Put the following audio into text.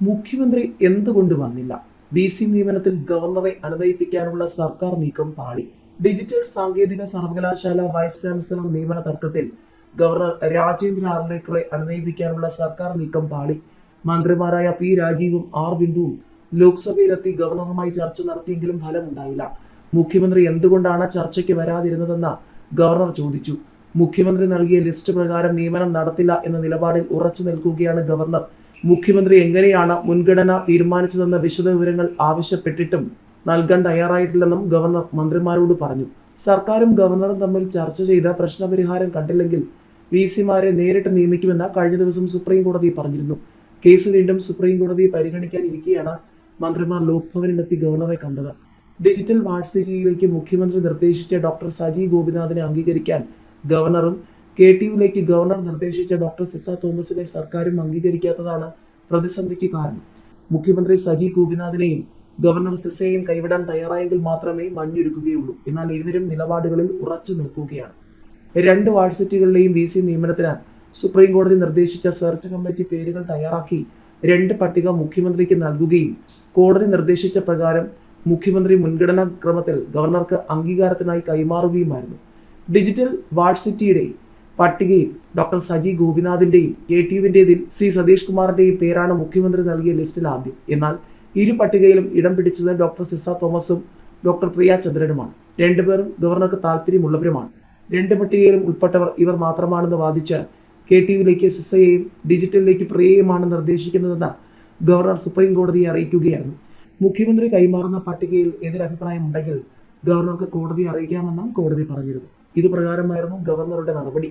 മുഖ്യമന്ത്രി എന്തുകൊണ്ട് വന്നില്ല? ബി സി നിയമനത്തിൽ ഗവർണറെ അനുനയിപ്പിക്കാനുള്ള സർക്കാർ നീക്കം പാളി. ഡിജിറ്റൽ സാങ്കേതിക സർവകലാശാല വൈസ് ചാൻസലർ നിയമന തർക്കത്തിൽ ഗവർണർ രാജേന്ദ്ര ആർലേക്കറെ അനുനയിപ്പിക്കാനുള്ള സർക്കാർ നീക്കം പാളി. മന്ത്രിമാരായ പി രാജീവും ആർ ബിന്ദുവും ലോക്സഭയിലെത്തി ഗവർണറുമായി ചർച്ച നടത്തിയെങ്കിലും ഫലമുണ്ടായില്ല. മുഖ്യമന്ത്രി എന്തുകൊണ്ടാണ് ചർച്ചയ്ക്ക് വരാതിരുന്നതെന്ന് ഗവർണർ ചോദിച്ചു. മുഖ്യമന്ത്രി നൽകിയ ലിസ്റ്റ് പ്രകാരം നിയമനം നടത്തില്ല എന്ന നിലപാടിൽ ഉറച്ചു നിൽക്കുകയാണ് ഗവർണർ. മുഖ്യമന്ത്രി എങ്ങനെയാണ് മുൻഗണന തീരുമാനിച്ചതെന്ന വിശദ വിവരങ്ങൾ ആവശ്യപ്പെട്ടിട്ടും നൽകാൻ തയ്യാറായിട്ടില്ലെന്നും ഗവർണർ മന്ത്രിമാരോട് പറഞ്ഞു. സർക്കാരും ഗവർണറും തമ്മിൽ ചർച്ച ചെയ്ത പ്രശ്നപരിഹാരം കണ്ടില്ലെങ്കിൽ വി സിമാരെ നേരിട്ട് നിയമിക്കുമെന്ന് കഴിഞ്ഞ ദിവസം സുപ്രീം കോടതി പറഞ്ഞിരുന്നു. കേസ് വീണ്ടും സുപ്രീം കോടതി പരിഗണിക്കാനിരിക്കെയാണ് മന്ത്രിമാർ ലോക്ഭവനിലെത്തി ഗവർണറെ കണ്ടത്. ഡിജിറ്റൽ വാട്സിറ്റിയിലേക്ക് മുഖ്യമന്ത്രി നിർദ്ദേശിച്ച ഡോക്ടർ സജി ഗോപിനാഥിനെ അംഗീകരിക്കാൻ ഗവർണറും കെ ടി യുവിലേക്ക് ഗവർണർ നിർദ്ദേശിച്ച ഡോക്ടർ സിസ തോമസിനെ സർക്കാരും അംഗീകരിക്കാത്തതാണ് പ്രതിസന്ധിക്ക് കാരണം. മുഖ്യമന്ത്രി സജി ഗോപിനാഥിനെയും ഗവർണർ സിസയെയും കൈവിടാൻ തയ്യാറായെങ്കിൽ മാത്രമേ മഞ്ഞൊരുക്കുകയുള്ളൂ. എന്നാൽ ഇരുവരും നിലപാടുകളിൽ ഉറച്ചു നിൽക്കുകയാണ്. രണ്ട് വാഴ്സിറ്റികളിലെയും വി സി നിയമനത്തിന് സുപ്രീം കോടതി നിർദ്ദേശിച്ച സെർച്ച് കമ്മിറ്റി പേരുകൾ തയ്യാറാക്കി രണ്ട് പട്ടിക മുഖ്യമന്ത്രിക്ക് നൽകുകയും കോടതി നിർദ്ദേശിച്ച പ്രകാരം മുഖ്യമന്ത്രി മുൻഗണനാ ക്രമത്തിൽ ഗവർണർക്ക് അംഗീകാരത്തിനായി കൈമാറുകയുമായിരുന്നു. ഡിജിറ്റൽ വാട്സിറ്റിയുടെ പട്ടികയിൽ ഡോക്ടർ സജി ഗോപിനാഥിന്റെയും കെ ടി സി സതീഷ് കുമാറിന്റെയും പേരാണ് മുഖ്യമന്ത്രി നൽകിയ ലിസ്റ്റിൽ ആദ്യം. എന്നാൽ ഇരു പട്ടികയിലും ഇടം പിടിച്ചത് ഡോക്ടർ സിസ തോമസും ഡോക്ടർ പ്രിയ ചന്ദ്രനുമാണ്. രണ്ടുപേരും ഗവർണർക്ക് താല്പര്യമുള്ളവരുമാണ്. രണ്ട് പട്ടികയിലും ഉൾപ്പെട്ടവർ ഇവർ മാത്രമാണെന്ന് വാദിച്ച് കെ ടി യുവിലേക്ക് സിസയെയും ഡിജിറ്റലിലേക്ക് പ്രിയയുമാണ് നിർദ്ദേശിക്കുന്നതെന്ന് ഗവർണർ സുപ്രീം കോടതിയെ അറിയിക്കുകയായിരുന്നു. മുഖ്യമന്ത്രി കൈമാറുന്ന പട്ടികയിൽ എതിരഭിപ്രായമുണ്ടെങ്കിൽ ഗവർണർക്ക് കോടതിയെ അറിയിക്കാമെന്നും കോടതി പറഞ്ഞിരുന്നു ഇത് പ്രകാരമായിരുന്നു ഗവർണറുടെ നടപടി.